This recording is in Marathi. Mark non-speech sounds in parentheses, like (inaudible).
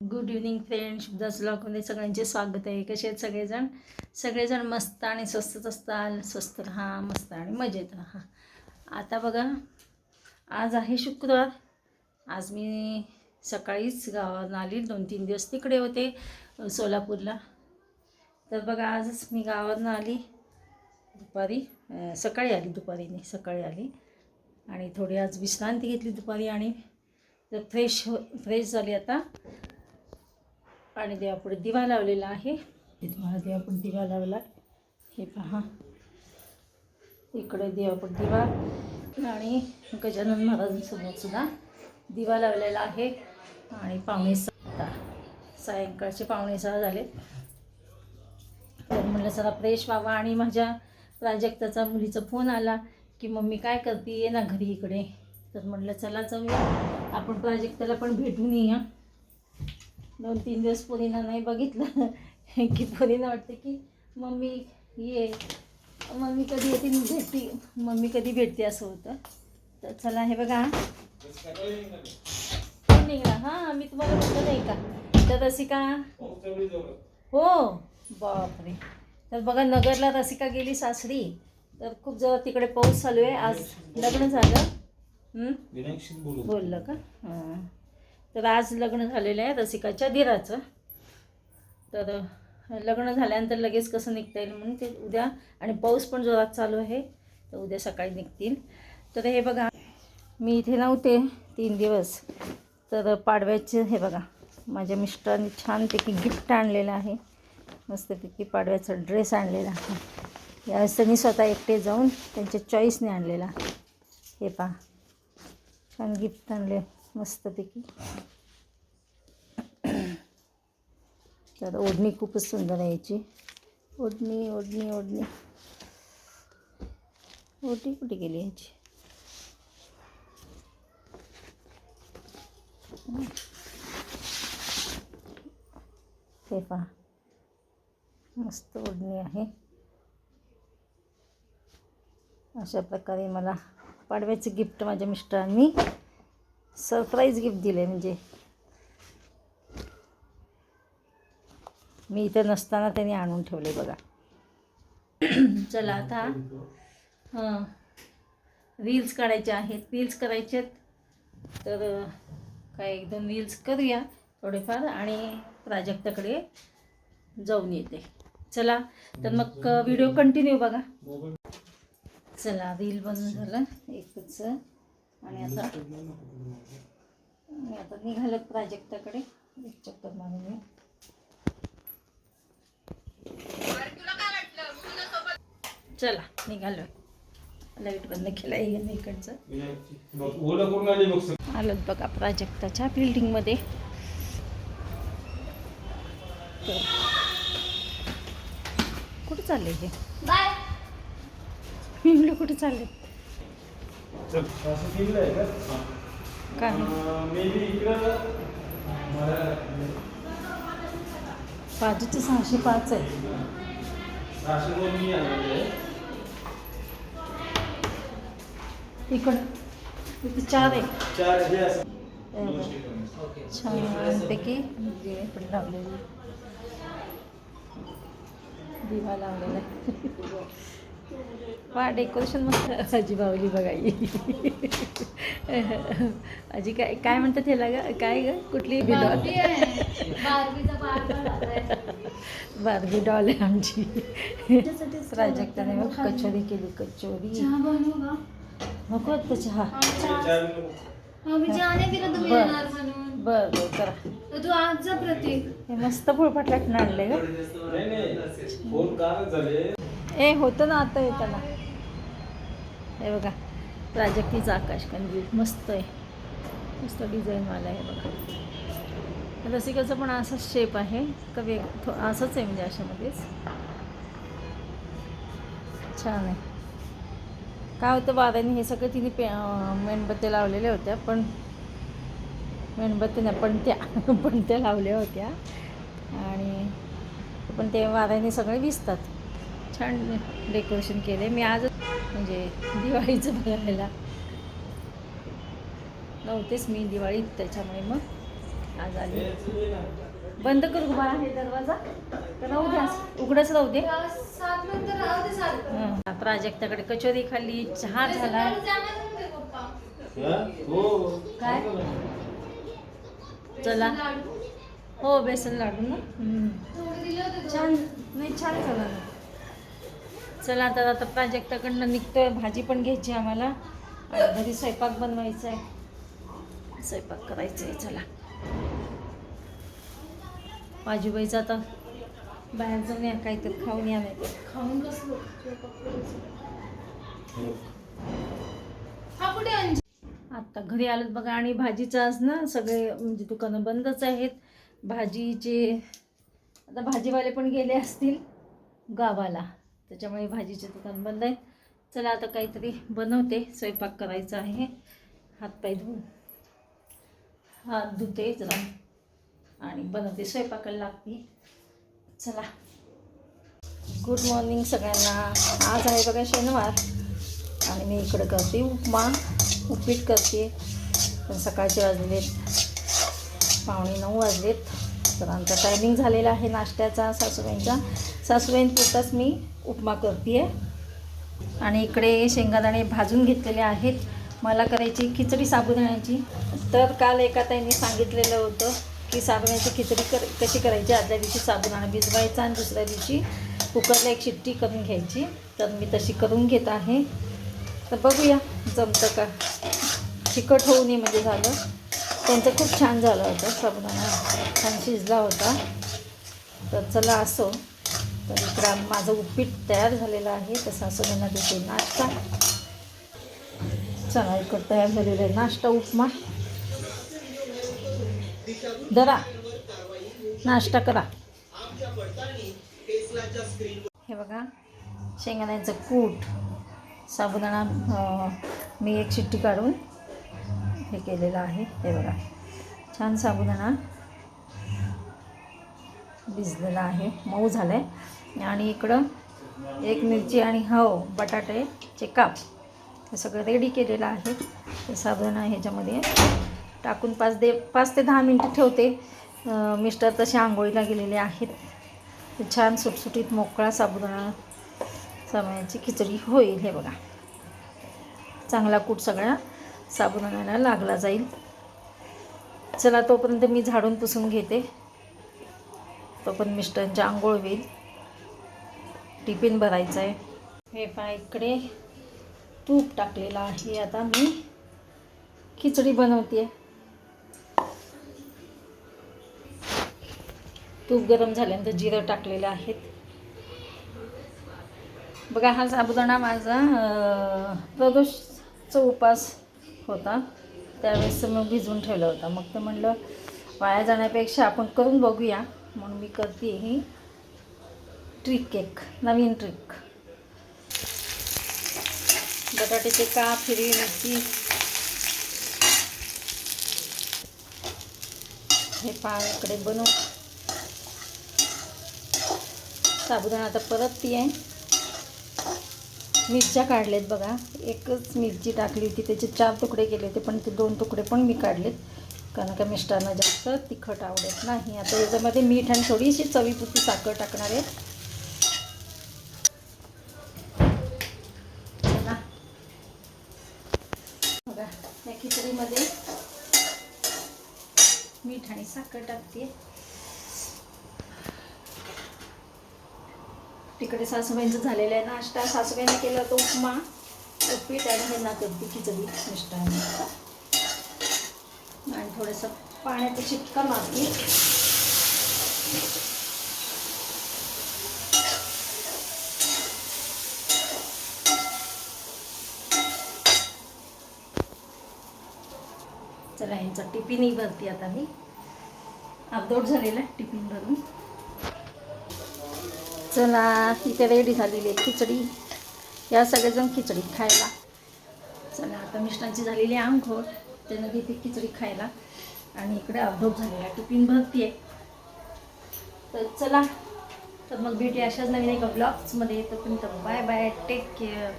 गुड इव्हनिंग फ्रेंड शुभदास ब्लॉगमध्ये सगळ्यांचे स्वागत आहे. कसे आहेत सगळेजण? सगळेजण मस्त आणि स्वस्तच असताल. स्वस्त राहा मस्त आणि मजेत राहा. आता बघा आज आहे शुक्रवार. आज मी सकाळीच गावात आली. दोन तीन दिवस तिकडे होते सोलापूरला. तर बघा आजच मी गावातून आली. दुपारी सकाळी आली दुपारी नाही सकाळी आली. आणि थोडी आज विश्रांती घेतली दुपारी आणि तर फ्रेश हो फ्रेश झाली आता. आणि देवापुढे दिवा लावलेला आहे. हे तुम्हाला देवापुढे दिवा लावला. हे पहा. इकडे देवापुढे दिवा आणि गजानन महाराजांसमोर सुद्धा दिवा लावलेला आहे. आणि पावणे सहा सायंकाळचे पावणे सहा झाले. तर म्हणलं चला फ्रेश व्हावा. आणि माझ्या प्राजक्ताचा मुलीचा फोन आला की मम्मी काय करते? ये ना घरी इकडे. तर म्हटलं चला जाऊया. आपण प्राजक्ताला पण भेटून येऊया. दोन तीन दिवस पोरीना नाही बघितलं. की पोरीना वाटते की मम्मी ये. मम्मी कधी येते? भेटते. मम्मी कधी भेटते असं होतं. तर चला हे बघा. निघाला हां मी तुम्हाला म्हणलं नाही का? तर रसिका. हो. बापरे. तर बघा नगरला रसिका गेली सासरी. तर खूप जरा तिकडे पाऊस चालू आहे. आज लग्न झालं? बोललं का? हां. तर आज लग्न झालेलं आहे रसिकाच्या दिराचं. तर लग्न झाल्यानंतर लगेच कसं निघता येईल म्हणून ते उद्या आणि पाऊस पण जोरात चालू आहे तर उद्या सकाळी निघतील. तर हे बघा मी इथे नव्हते तीन दिवस. तर पाडव्याचे हे बघा माझ्या मिस्टरांनी छानपैकी गिफ्ट आणलेलं आहे. मस्तपैकी पाडव्याचा ड्रेस आणलेला आहे. यावेळेस त्यांनी स्वतः एकटे जाऊन त्यांच्या चॉईसने आणलेला. हे पहा छान गिफ्ट आणले. मस्तपैकी. तर ओढणी खूपच सुंदर आहे याची. ओढणी ओढणी ओढणी. ओढणी कुठे गेली याची? ते पहा. मस्त ओढणी आहे. अशा प्रकारे मला पाडव्याचं गिफ्ट माझ्या मिस्टरांनी सरप्राईज गिफ्ट दिले म्हणजे. मी इथं नसताना त्यांनी आणून ठेवले बघा. चला आता हां रील्स काढायचे आहेत. रील्स करायचे आहेत. तर काय एक दोन रील्स करूया थोडेफार आणि प्राजक्ताकडे जाऊन येते. चला तर मग व्हिडिओ कंटिन्यू बघा. चला रील बंद झालं. एकच. आणि आता मी आता निघालं प्राजक्ताकडे. एक चक्कर मारून येऊ. चला निघालो. लाइट बंद केला आहे इकडचं. आली बघ प्राजक्ताच्या बिल्डिंगमध्ये कुठे चालले हे? मी कुठे चालले चल, असं केलेलं आहे का? काय अं, इकडं बाजूचे सहाशे पाच आहे राशनवर मी आणलेलं आहे. इकडं इथे चार आहे चार हे असं. छानपैकी दिवे पण लावलेले दिवा लावलेला आहे. वा डेकोरेशन मस्त. आजी बावली बघाई आजी काय काय म्हणतात ह्याला ग? काय ग? कुठली? डॉल बार्बी डॉल आहे आमची. प्राजक्ताने मग कचोरी केली कचोरी. नको आता चहा. बरं. बरं बरं करा. तू आज जा प्रतीक. हे मस्त फुलपाटलाटून आणले ग. ए होतं ना आता येताना हे बघा प्राजक्तीचं आकाश कंदील. मस्त आहे. मस्त डिझाईनवाला आहे बघा. रसिकाचं पण असाच शेप आहे. का वेग थो असंच आहे म्हणजे अशामध्येच. छान आहे. काय होतं वाऱ्याने हे सगळं तिने पे मेणबत्त्या लावलेल्या होत्या पण मेणबत्त्या नाही पण त्या (laughs) पण त्या लावल्या होत्या. आणि पण ते वाऱ्याने सगळे विसतात. छान डेकोरेशन केले मी आज म्हणजे दिवाळीचं बघायला नव्हतेच मी दिवाळीत त्याच्यामुळे मग आज आली. बंद करू हे दरवाजा. तर राहू द्या उघडच राहू दे. सात नंतर राहू दे सारखं. हं. प्राजक्ताकडे कचोरी खाल्ली चहा झाला. हा? काय? चला. हो बेसन लाडू ना. हं. थोडे दिले होते छान. नाही छान झालं. ना चला तर आता प्राजक्ताकडनं निघतोय. भाजी पण घ्यायची आम्हाला. आणि घरी स्वयंपाक बनवायचा आहे. स्वयंपाक करायचा आहे चला. बाजूबाईचं आता बाहेर जाऊन या काहीतरी खाऊन या नाही खाऊन बसलो. आत्ता घरी आलं बघा आणि भाजीचं आज ना सगळे म्हणजे दुकानं बंदच आहेत. भाजीचे आता भाजीवाले पण गेले असतील गावाला. त्याच्यामुळे भाजीचे दुकान बंद आहे चला आता काहीतरी बनवते. स्वयंपाक करायचा आहे. हातपाय धुवून. हात धुते जरा. आणि बनवते. स्वयंपाकाला लागते. चला. गुड मॉर्निंग सगळ्यांना. आज आहे बघा शनिवार. आणि मी इकडं करते उपमा. उपीट करते. पण सकाळचे वाजलेत. पावणे नऊ वाजलेत. तर आमचा टायमिंग झालेला आहे नाश्त्याचा सासूबाईंचा. सासूबाईंपुरताच मी उपमा करते आणि इकडे शेंगादाणे भाजून घेतलेले आहेत. मला करायची खिचडी साबुदाण्याची. तर काल एका ताईंनी सांगितलेलं होतं की साबुदाण्याची खिचडी कर कशी करायची? आदल्या दिवशी साबुदाणा भिजवायचा आणि दुसऱ्या दिवशी कुकरला एक शिट्टी करून घ्यायची. तर मी तशी करून घेत आहे. तर बघूया जमतं का? चिकट होऊ नये म्हणजे झालं. त्यांचं खूप छान झालं होतं साबुदाणा. छान शिजला होता. तर चला असो तर इकडं माझं उपीट तयार झालेलं आहे तर सासूबाईंना देते नाश्ता. चला इकडं तयार झालेला आहे नाश्ता उपमा. दरा नाश्ता करा. हे बघा शेंगदाण्याचं कूट. साबुदाणा मी एक शिट्टी काढून हे केलेलं आहे. हे बघा छान साबुदाणा भिजलेला आहे. मऊ झालं आहे आणि इकडं एक मिरची आणि हो बटाट्याचे काप हे सगळं रेडी केलेलं आहे. ते साबुदाणा ह्याच्यामध्ये. टाकून पाच दे पाच ते दहा मिनटं ठेवते. मिस्टर तसे आंघोळीला गेलेले आहेत. छान सुटसुटीत मोकळा साबुदाणा साबुदाण्याची खिचडी होईल हे बघा. चांगला कूट सगळ्या साबुदाण्याला लागला जाईल. चला तोपर्यंत मी झाडून पुसून घेते. तोपर्यंत मिस्टरांची आंघोळ होईल. टिफिन भरायचं आहे. हे पहा इकडे तूप टाकलेलं आहे. आता मी खिचडी बनवते. तूप गरम झाल्यानंतर जिरं टाकलेलं आहेत बघा हा साबुदाणा माझा प्रदोषचा उपास होता. त्यावेळेस मग भिजवून ठेवला होता. मग तर म्हणलं वाया जाण्यापेक्षा आपण करून बघूया. म्हणून मी करते ही. ट्रिक एक नवीन ट्रिक. बटाट्याचे काप हिरवी मिरची. हे पाण्याकडे बनव. साबुदाणा आता परत ती आहे मिरच्या काढलेत बघा. एकच मिरची टाकली होती त्याचे चार तुकडे केले होते पण ते दोन तुकडे पण मी काढलेत. कारण का मिस्टरांना जास्त तिखट आवडत नाही. आता याच्यामध्ये मीठ आणि थोडीशी चवीपुरती साखर टाकणार आहे चला बघा या खिचडीमध्ये मीठ आणि साखर टाकते. तिकडे सासूबाईंचं झालेलं आहे नाश्ता. सासूबाईंनी केला तो उपमा उपीट आणि हे ना करते खिचडी मिष्टाने आणि थोडंसं पाण्याचं शिटका मारते चला यांचा टिफिनही भरते आता मी. अपदोट झालेला आहे टिफिन भरून. चला इथे रेडी झालेली आहे खिचडी. या सगळेजण खिचडी खायला. चला आता मिष्टांची झालेली आहे आंघोळ. त्यानं घेते खिचडी खायला. आणि इकडे अपदोट झालेला टिफिन भरते तर चला तर मग भेटी अशाच नवीन एका ब्लॉग्समध्ये तुमचं बाय बाय टेक केअर